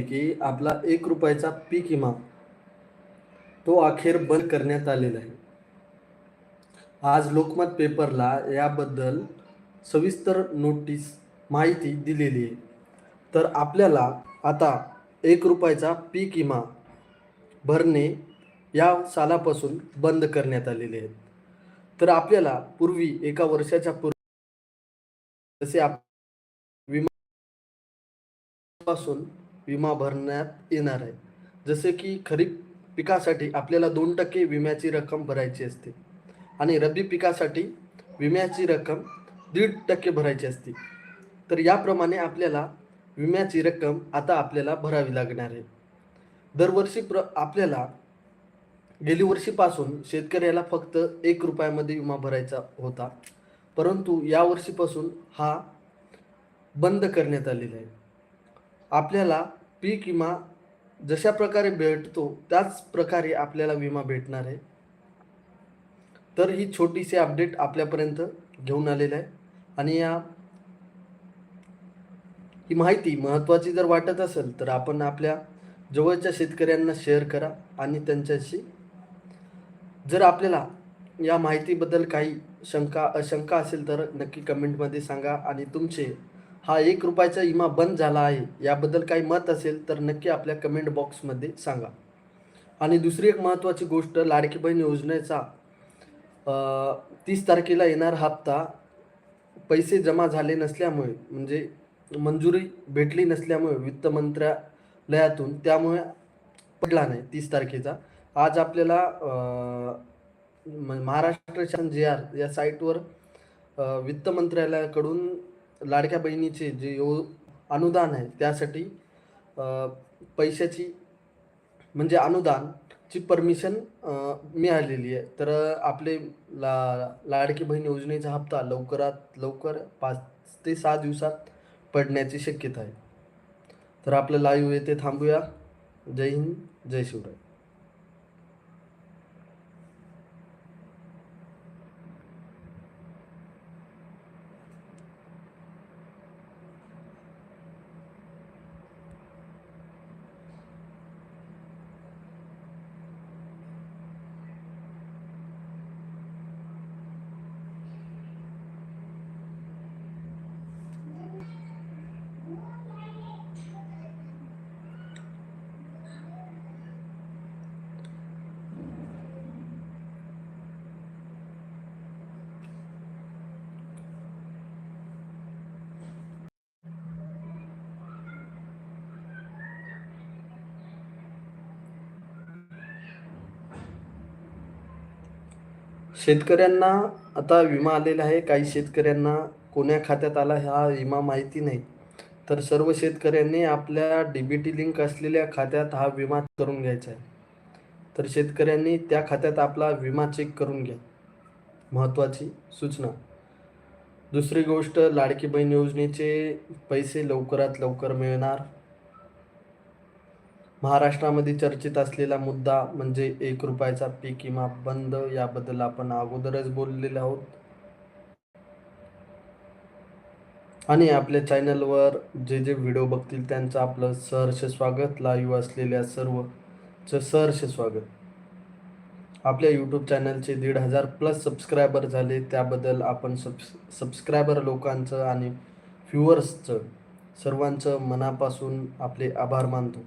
की आपला एक रुपयाचा पीक विमा तो अखेर बंद करण्यात आलेला आहे. आज लोकमत पेपरला याबद्दल सविस्तर नोटीस माहिती दिलेली आहे. तर आपल्याला आता एक रुपयाचा पीक विमा भरणे या सालापासून बंद करण्यात आलेले आहेत. तर आपल्याला पूर्वी एका वर्षाच्या पूर्वी जसे आप विमा पासून विमा भरण्यात येणार आहे. जसे की खरीप पिकासाठी आपल्याला दोन टक्के विम्याची रक्कम भरायची असते आणि रब्बी पिकासाठी विम्याची रक्कम दीड टक्के भरायची असते. तर याप्रमाणे आपल्याला विम्याची रक्कम आता आपल्याला भरावी लागणार आहे. दरवर्षी प्र आपल्याला गेली वर्षीपासून शेतकऱ्याला फक्त एक रुपयामध्ये विमा भरायचा होता. परंतु यावर्षीपासून हा बंद करण्यात आलेला आहे. आपल्याला पीक विमा जशा प्रकारे भेटतो त्याच प्रकारे आपल्याला विमा भेटणार आहे. तर ही छोटीशी अपडेट आपल्यापर्यंत घेऊन आलेलं आहे. आणि या ही माहिती महत्त्वाची जर वाटत असेल तर आपण आपल्या जवळच्या शेतकऱ्यांना शेअर करा आणि त्यांच्याशी जर आपल्याला या माहितीबद्दल काही शंका अशंका असेल तर नक्की कमेंटमध्ये सांगा आणि तुमचे हा एक रुपयाचा विमा बंद झाला आहे. याबद्दल काही मत असेल तर नक्की आपल्या कमेंट बॉक्समध्ये सांगा. आणि दुसरी एक महत्त्वाची गोष्ट लाडकी बहीण योजनेचा तीस तारखेला येणार हप्ता पैसे जमा झाले नसल्यामुळे म्हणजे मंजुरी भेटली नसल्यामुळे वित्त मंत्रालयातून त्यामुळे पडला नाही तीस तारखेचा. आज आपल्याला महाराष्ट्र शासन जे आर या साईटवर वित्त मंत्रालयाकडून लाडक्या बहिणीचे जे यो अनुदान आहे त्यासाठी पैशाची म्हणजे अनुदानची परमिशन मिळालेली आहे. तर आपले ला लाडकी बहीण योजनेचा हप्ता लवकरात लवकर पाच ते सहा दिवसात पडण्याची शक्यता आहे. तर आपलं लाईव्ह येथे थांबूया. जय हिंद जय शिवराय. शेतकऱ्यांना आता विमा आलेला आहे. काही शेतकऱ्यांना कोण्या खात्यात आला हा विमा माहिती नाही. तर सर्व शेतकऱ्यांनी आपल्या डी बी टी लिंक असलेल्या खात्यात हा विमा करून घ्यायचा आहे. तर शेतकऱ्यांनी त्या खात्यात आपला विमा चेक करून घ्या. महत्त्वाची सूचना. दुसरी गोष्ट लाडकी बहीण योजनेचे पैसे लवकरात लवकर मिळणार. महाराष्ट्रामध्ये चर्चेत असलेला मुद्दा म्हणजे एक रुपयाचा पीक विमा बंद याबद्दल आपण अगोदरच बोललेलो आहोत. आणि आपल्या चॅनलवर जे जे व्हिडिओ बघतील त्यांचं आपलं सहर्ष स्वागत. लाईव्ह असलेल्या सर्वचं सहर्ष स्वागत. आपल्या यूट्यूब चॅनलचे दीड हजार प्लस सबस्क्रायबर झाले. त्याबद्दल आपण सबस सबस्क्रायबर लोकांचं आणि व्ह्युअर्सचं सर्वांचं मनापासून आपले आभार मानतो.